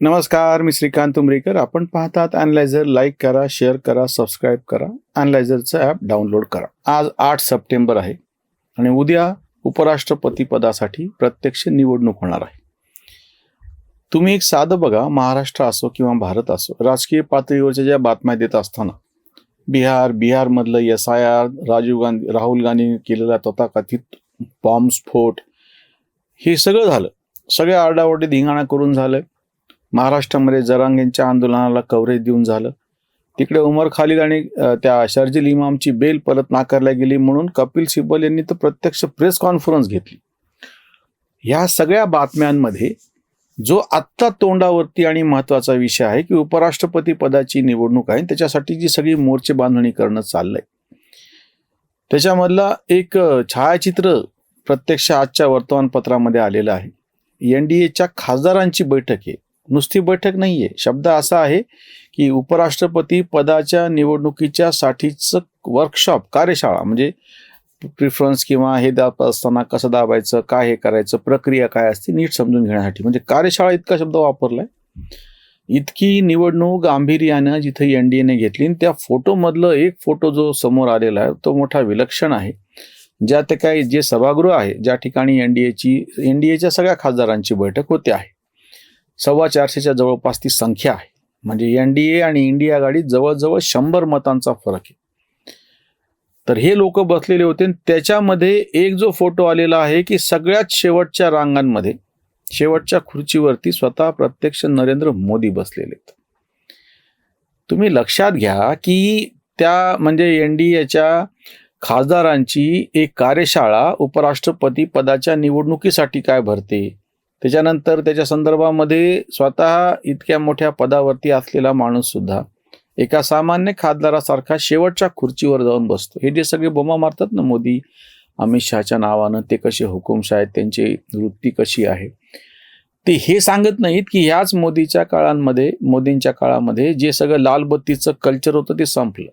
नमस्कार मी श्रीकांत उमरीकर आपण पाहतात अनलायझर लाईक करा शेअर करा सबस्क्राईब करा. अनलायझरचं ॲप डाउनलोड करा. आज आठ सप्टेंबर आहे आणि उद्या उपराष्ट्रपती पदासाठी प्रत्यक्ष निवडणूक होणार आहे. तुम्ही एक साधं बघा महाराष्ट्र असो किंवा भारत असो राजकीय पातळीवरच्या ज्या बातम्या देत असताना Bihar बिहारमधलं S I R Rajiv Gandhi Rahul गांधींनी केलेला तथाकथित बॉम्बस्फोट हे सगळं झालं. सगळ्या आरडाओरडी धिंगाणा करून झालं. महाराष्ट्रामध्ये जरांगेंच्या आंदोलनाला कव्हरेज देऊन झालं. तिकडे उमर खालिद आणि त्या शर्जिल इमामची बेल परत नाकारल्या गेली म्हणून कपिल सिब्बल यांनी तर प्रत्यक्ष प्रेस कॉन्फरन्स घेतली. ह्या सगळ्या बातम्यांमध्ये जो आत्ता तोंडावरती आणि महत्त्वाचा विषय आहे की उपराष्ट्रपती पदाची निवडणूक आहे त्याच्यासाठी जी सगळी मोर्चे बांधणी करणं चाललंय. त्याच्यामधला एक छायाचित्र प्रत्यक्ष आजच्या वर्तमानपत्रामध्ये आलेलं आहे. एन डी एच्या खासदारांची बैठक आहे. नुसती बैठक नाही आहे शब्द असा आहे की उपराष्ट्रपती पदाच्या निवडणुकीच्या साठीचं वर्कशॉप कार्यशाळा म्हणजे प्रिफरन्स किंवा हे दाब असताना कसं दाबायचं काय हे करायचं प्रक्रिया काय असते नीट समजून घेण्यासाठी. म्हणजे कार्यशाळा इतका शब्द वापरलाय. इतकी निवडणूक गांभीर्यानं जिथे एन डी एने घेतली आणि त्या फोटोमधलं एक फोटो जो समोर आलेला आहे तो मोठा विलक्षण आहे. ज्यात काही जे सभागृह आहे ज्या ठिकाणी एन डी एची एन डी एच्या सगळ्या खासदारांची बैठक होते आहे. सव्वा चारशेच्या जवळपास ती संख्या आहे. म्हणजे एन डी ए आणि इंडिया आघाडीत जवळजवळ शंभर मतांचा फरक आहे. तर हे लोक बसलेले होते आणि त्याच्यामध्ये एक जो फोटो आलेला आहे की सगळ्यात शेवटच्या रांगांमध्ये शेवटच्या खुर्चीवरती स्वतः प्रत्यक्ष नरेंद्र मोदी बसलेले आहेत. तुम्ही लक्षात घ्या की त्या म्हणजे एन डी एच्या खासदारांची एक कार्यशाळा उपराष्ट्रपती पदाच्या निवडणुकीसाठी काय भरते? त्याच्यानंतर त्याच्या संदर्भामध्ये स्वतः इतक्या मोठ्या पदावरती असलेला माणूस सुद्धा एका सामान्य खासदारासारखा शेवटच्या खुर्चीवर जाऊन बसतो. हे जे सगळे बोमा मारतात ना मोदी अमित शहाच्या नावानं ते कसे हुकुमशाह आहेत त्यांची वृत्ती कशी आहे? ते हे सांगत नाहीत की ह्याच मोदीच्या काळांमध्ये मोदींच्या काळामध्ये जे सगळं लालबत्तीचं कल्चर होतं ते संपलं.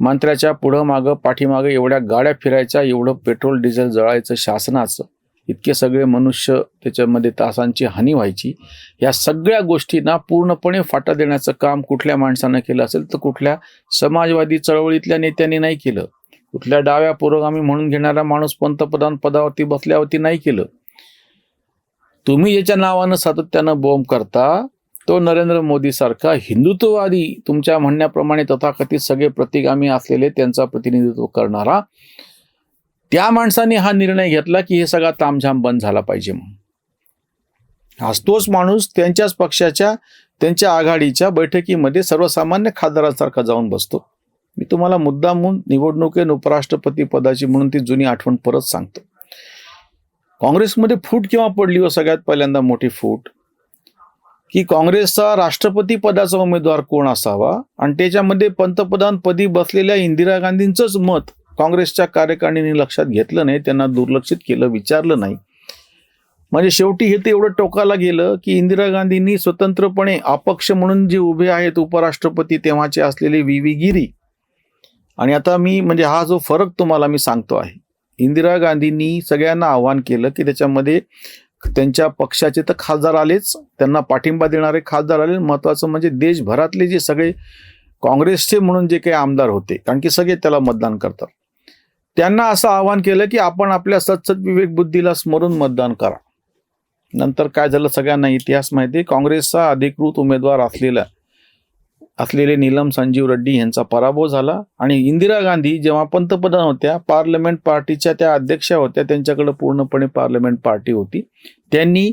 मंत्र्याच्या पुढं मागं पाठीमागं एवढ्या गाड्या फिरायच्या एवढं पेट्रोल डिझेल जळायचं शासनाचं. इतके सगळे मनुष्य त्याच्यामध्ये तासांची हानी व्हायची. या सगळ्या गोष्टींना पूर्णपणे फाटा देण्याचं काम कुठल्या माणसानं केलं असेल तर कुठल्या समाजवादी चळवळीतल्या नेत्यांनी नाही केलं. कुठल्या डाव्या पुरोगामी म्हणून घेणारा माणूस पंतप्रधान पदावरती बसल्यावरती नाही केलं. तुम्ही ज्याच्या नावानं सातत्यानं बॉम्ब करता तो नरेंद्र मोदी सारखा हिंदुत्ववादी तुमच्या म्हणण्याप्रमाणे तथाकथित सगळे प्रतिगामी असलेले त्यांचा प्रतिनिधित्व करणारा त्या माणसाने हा निर्णय घेतला की हे सगळा तामझाम बंद झाला पाहिजे म्हणून. आज तोच माणूस त्यांच्याच पक्षाच्या त्यांच्या आघाडीच्या बैठकीमध्ये सर्वसामान्य खासदारांसारखा जाऊन बसतो. मी तुम्हाला मुद्दामून निवडणुकीन उपराष्ट्रपती पदाची म्हणून ती जुनी आठवण परत सांगतो. काँग्रेसमध्ये फूट किंवा पडली व सगळ्यात पहिल्यांदा मोठी फूट? की काँग्रेसचा राष्ट्रपती पदाचा उमेदवार कोण असावा? आणि त्याच्यामध्ये पंतप्रधानपदी बसलेल्या इंदिरा गांधींचंच मत काँग्रेसच्या कार्यकारिणीने लक्षात घेतलं नाही त्यांना दुर्लक्षित केलं विचारलं नाही. म्हणजे शेवटी हे ते एवढं टोकाला गेलं की इंदिरा गांधींनी स्वतंत्रपणे अपक्ष म्हणून जे उभे आहेत उपराष्ट्रपती तेव्हाचे असलेले व्ही व्ही गिरी. आणि आता मी म्हणजे हा जो फरक तुम्हाला मी सांगतो आहे. इंदिरा गांधींनी सगळ्यांना आव्हान केलं की त्याच्यामध्ये त्यांच्या पक्षाचे तर खासदार आलेच त्यांना पाठिंबा देणारे खासदार आले महत्वाचं म्हणजे देशभरातले जे सगळे काँग्रेसचे म्हणून जे काही आमदार होते कारण की सगळे त्याला मतदान करतात. त्यांना असं आवाहन केलं की आपण आपल्या सतसत विवेक बुद्धीला स्मरून मतदान करा. नंतर काय झालं सगळ्यांना इतिहास माहिती आहे. काँग्रेसचा अधिकृत उमेदवार असलेला असलेले नीलम संजीव रेड्डी यांचा पराभव झाला आणि इंदिरा गांधी जेव्हा पंतप्रधान होत्या पार्लमेंट पार्टीच्या त्या अध्यक्षा होत्या त्यांच्याकडे पूर्णपणे पार्लमेंट पार्टी होती. त्यांनी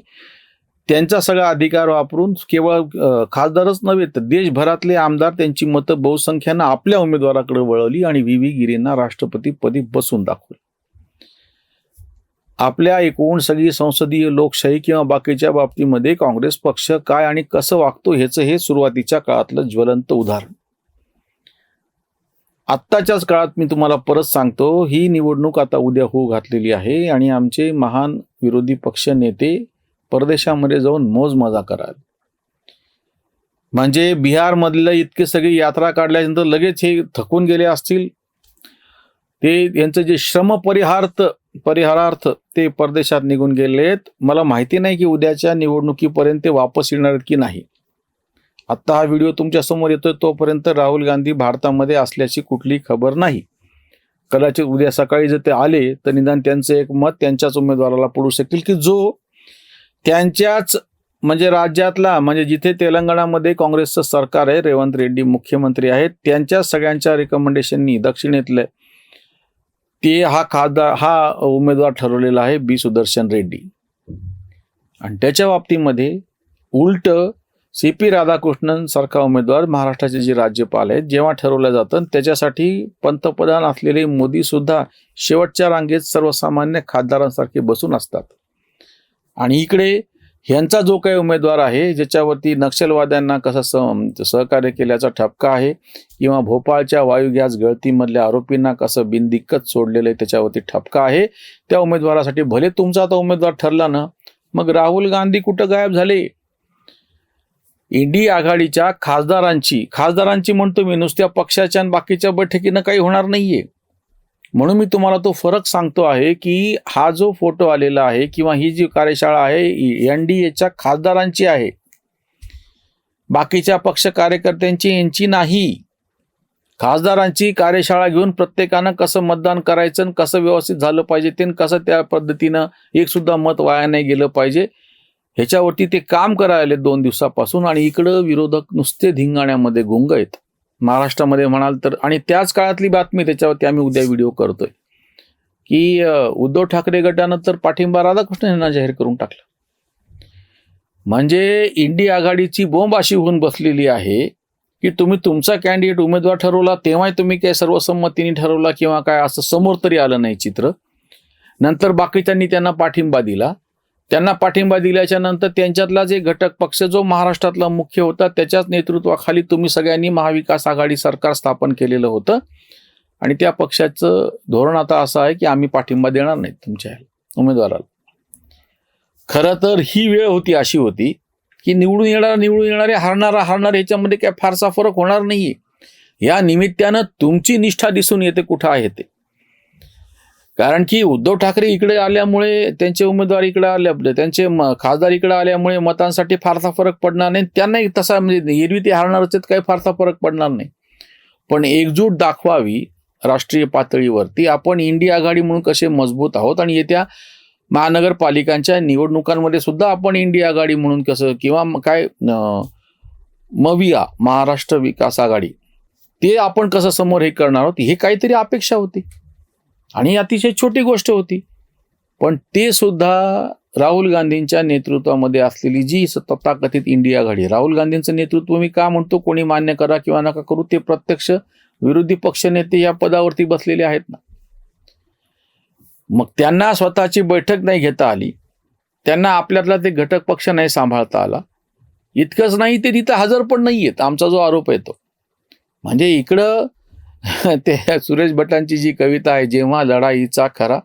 त्यांचा सगळा अधिकार वापरून केवळ खासदारच नव्हे तर देशभरातले आमदार त्यांची मतं बहुसंख्यानं आपल्या उमेदवाराकडे वळवली आणि व्ही. व्ही. गिरींना राष्ट्रपती पदी बसून दाखवलं. आपल्या एकूण सगळी संसदीय लोकशाही किंवा बाकीच्या बाबतीमध्ये काँग्रेस पक्ष काय आणि कसं वागतो ह्याचं हे सुरुवातीच्या काळातलं ज्वलंत उदाहरण. आत्ताच्याच काळात मी तुम्हाला परत सांगतो ही निवडणूक आता उद्या होऊ घातलेली आहे आणि आमचे महान विरोधी पक्ष नेते परदेशामध्ये जाऊन मोज मजा कराल. म्हणजे बिहारमधल्या इतके सगळी यात्रा काढल्यानंतर लगेच हे थकून गेले असतील. ते यांचं जे श्रम परिहार्थ परिहारार्थ ते परदेशात निघून गेले आहेत मला माहिती नाही की उद्याच्या निवडणुकीपर्यंत ते वापस येणार आहेत की नाही. आत्ता हा व्हिडिओ तुमच्यासमोर येतोय तोपर्यंत राहुल गांधी भारतामध्ये असल्याची कुठली खबर नाही. कदाचित उद्या सकाळी जर ते आले तर निदान त्यांचं एक मत त्यांच्याच उमेदवाराला पडू शकेल की जो त्यांच्याच म्हणजे राज्यातला म्हणजे जिथे तेलंगणामध्ये काँग्रेसचं सरकार आहे रेवंत रेड्डी मुख्यमंत्री आहेत त्यांच्या सगळ्यांच्या रिकमेंडेशननी दक्षिणेतले ते हा खासदार हा उमेदवार ठरवलेला आहे बी सुदर्शन रेड्डी. आणि त्याच्या बाबतीमध्ये उलट सी पी राधाकृष्णन सारखा उमेदवार महाराष्ट्राचे जे राज्यपाल आहेत जेव्हा ठरवलं जातं त्याच्यासाठी पंतप्रधान असलेले मोदी सुद्धा शेवटच्या रांगेत सर्वसामान्य खासदारांसारखे बसून असतात. आणि इकडे ह्यांचा जो काही उमेदवार आहे ज्याच्यावरती नक्षलवाद्यांना कसं स सहकार्य केल्याचा ठपका आहे किंवा भोपाळच्या वायू गॅस गळतीमधल्या आरोपींना कसं बिनदिक्कत सोडलेलं आहे त्याच्यावरती ठपका आहे त्या उमेदवारासाठी भले तुमचा आता उमेदवार ठरला ना मग राहुल गांधी कुठं गायब झाले? इंडी आघाडीच्या खासदारांची खासदारांची म्हणतो मी नुसत्या पक्षाच्या आणि बाकीच्या बैठकीनं काही होणार नाहीये. म्हणून मी तुम्हाला तो फरक सांगतो आहे की हा जो फोटो आलेला आहे किंवा ही जी कार्यशाळा आहे एन डी एच्या खासदारांची आहे. बाकीच्या पक्ष कार्यकर्त्यांची यांची नाही. खासदारांची कार्यशाळा घेऊन प्रत्येकानं कसं मतदान करायचं आणि कसं व्यवस्थित झालं पाहिजे ते आणि कसं त्या पद्धतीनं एक सुद्धा मत वाया नाही गेलं पाहिजे. ह्याच्यावरती ते काम करायला दोन दिवसापासून आणि इकडं विरोधक नुसते धिंगाण्यामध्ये गुंग आहेत. महाराष्ट्रामध्ये म्हणाल तर आणि त्याच काळातली बातमी त्याच्यावरती आम्ही उद्या व्हिडिओ करतोय. की उद्धव ठाकरे गटानं तर पाठिंबा राधाकृष्ण यांना जाहीर करून टाकला. म्हणजे इंडी आघाडीची बोंब अशी होऊन बसलेली आहे की तुम्ही तुमचा कॅन्डिडेट उमेदवार ठरवला तेव्हाही तुम्ही काय सर्वसंमतीने ठरवला किंवा काय असं समोर तरी आलं नाही चित्र. नंतर बाकीच्यांनी त्यांना पाठिंबा दिला. त्यांना पाठिंबा दिल्याच्या नंतर त्यांच्यातला जे घटक पक्ष जो महाराष्ट्रातला मुख्य होता त्याच्याच नेतृत्वाखाली तुम्ही सगळ्यांनी महाविकास आघाडी सरकार स्थापन केलेलं होतं. आणि त्या पक्षाचं धोरण आता असं आहे की आम्ही पाठिंबा देणार नाही तुमच्या उमेदवाराला. खरं तर ही वेळ होती अशी होती की निवडून येणारा निवडून येणारे हारणारा हारणार याच्यामध्ये काय फारसा फरक होणार नाहीये. या निमित्तानं तुमची निष्ठा दिसून येते कुठं आहे ते. कारण की उद्धव ठाकरे इकडे आल्यामुळे त्यांचे उमेदवार इकडे आल्या त्यांचे खासदार इकडे आल्यामुळे मतांसाठी फारसा फरक पडणार नाही. त्यांनाही तसा म्हणजे एरवी ते हारणारच आहेत काही फारसा फरक पडणार नाही. पण एकजूट दाखवावी राष्ट्रीय पातळीवरती. आपण इंडिया आघाडी म्हणून कसे मजबूत आहोत आणि येत्या महानगरपालिकांच्या निवडणुकांमध्ये सुद्धा आपण इंडिया आघाडी म्हणून कसं किंवा काय मविया महाराष्ट्र विकास आघाडी ते आपण कसं समोर हे करणार आहोत हे काहीतरी अपेक्षा होती. आणि अतिशय छोटी गोष्ट होती. पण ते सुद्धा राहुल गांधींच्या नेतृत्वामध्ये असलेली जी तथाकथित इंडिया आघाडी राहुल गांधींचं नेतृत्व मी का म्हणतो कोणी मान्य करा किंवा नका करू ते प्रत्यक्ष विरोधी पक्षनेते या पदावरती बसलेले आहेत ना. मग त्यांना स्वतःची बैठक नाही घेता आली. त्यांना आपल्यातला ते घटक पक्ष नाही सांभाळता आला. इतकंच नाही ते तिथं हजर पण नाही आहेत आमचा जो आरोप आहे तो. म्हणजे इकडं ते सुरेश भटांची जी कविता आहे जेव्हा लढाईचा खरा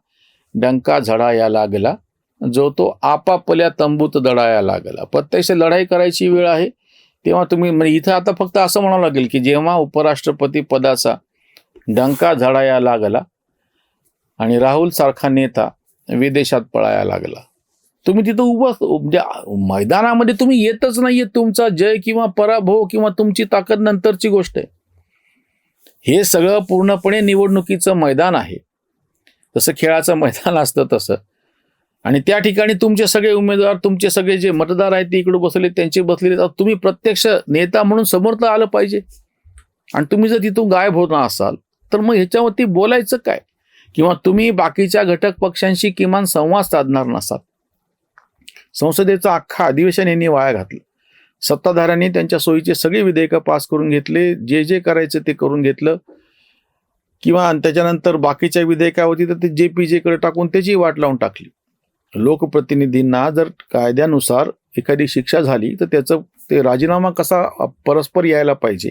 डंका झडाया लागला जो तो आपापल्या तंबूत दडाया लागला. प्रत्यक्ष लढाई करायची वेळ आहे तेव्हा तुम्ही म्हणजे इथं आता फक्त असं म्हणावं लागेल की जेव्हा उपराष्ट्रपती पदाचा डंका झडाया लागला आणि राहुल सारखा नेता विदेशात पळायला लागला. तुम्ही तिथं उभं म्हणजे मैदानामध्ये तुम्ही येतच नाहीये. तुमचा जय किंवा पराभव किंवा तुमची ताकद नंतरची गोष्ट आहे. हे सगळं पूर्णपणे निवडणुकीचं मैदान आहे. जसं खेळाचं मैदान असतं तसं. आणि त्या ठिकाणी तुमचे सगळे उमेदवार तुमचे सगळे जे मतदार आहेत ते इकडे बसले त्यांचे बसलेले तुम्ही प्रत्यक्ष नेता म्हणून समोर तर आलं पाहिजे. आणि तुम्ही जर तिथून गायब होत असाल तर मग ह्याच्यावरती बोलायचं काय? किंवा तुम्ही बाकीच्या घटक पक्षांशी किमान संवाद साधणार नसाल. संसदेचं अख्खा अधिवेशन यांनी वाया घातलं. सत्ताधाऱ्यांनी त्यांच्या सोयीचे सगळे विधेयकं पास करून घेतले. जे जे करायचं ते करून घेतलं. किंवा त्याच्यानंतर बाकीच्या विधेयकावरती तर ते जे पी जेकडे टाकून त्याची वाट लावून टाकली. लोकप्रतिनिधींना जर कायद्यानुसार एखादी शिक्षा झाली तर त्याचं ते राजीनामा कसा परस्पर यायला पाहिजे?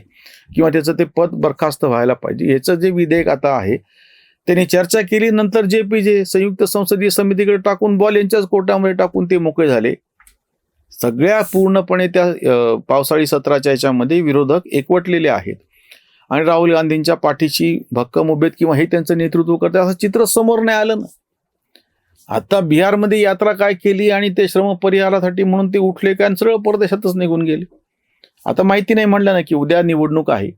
किंवा त्याचं ते पद बरखास्त व्हायला पाहिजे? याचं जे विधेयक आता आहे त्यांनी चर्चा केली. नंतर जे पी जे संयुक्त संसदीय समितीकडे टाकून बॉल यांच्याच कोर्टामध्ये टाकून ते मोकळे झाले. सगळ्या पूर्णपणे त्या पावसाळी सत्राच्या याच्यामध्ये विरोधक एकवटलेले आहेत. आणि राहुल गांधींच्या पाठीशी भक्कम उभेत किंवा हे त्यांचं नेतृत्व करते असं चित्र समोर नाही आलं ना. आता बिहारमध्ये यात्रा काय केली आणि ते श्रम परिहारासाठी म्हणून ते उठले काय सरळ परदेशातच निघून गेले? आता माहिती नाही म्हणलं ना की उद्या निवडणूक आहे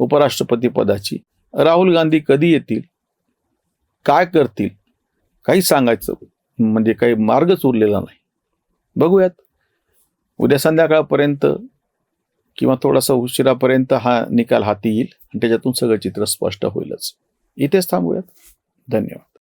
उपराष्ट्रपती पदाची. राहुल गांधी कधी येतील? काय करतील? काही सांगायचं म्हणजे काही मार्गच उरलेला नाही. बघूयात. उद्या संध्याकाळपर्यंत किंवा थोडासा उशिरापर्यंत हा निकाल हाती येईल आणि त्याच्यातून सगळं चित्र स्पष्ट होईलच. इथेच थांबूयात. धन्यवाद.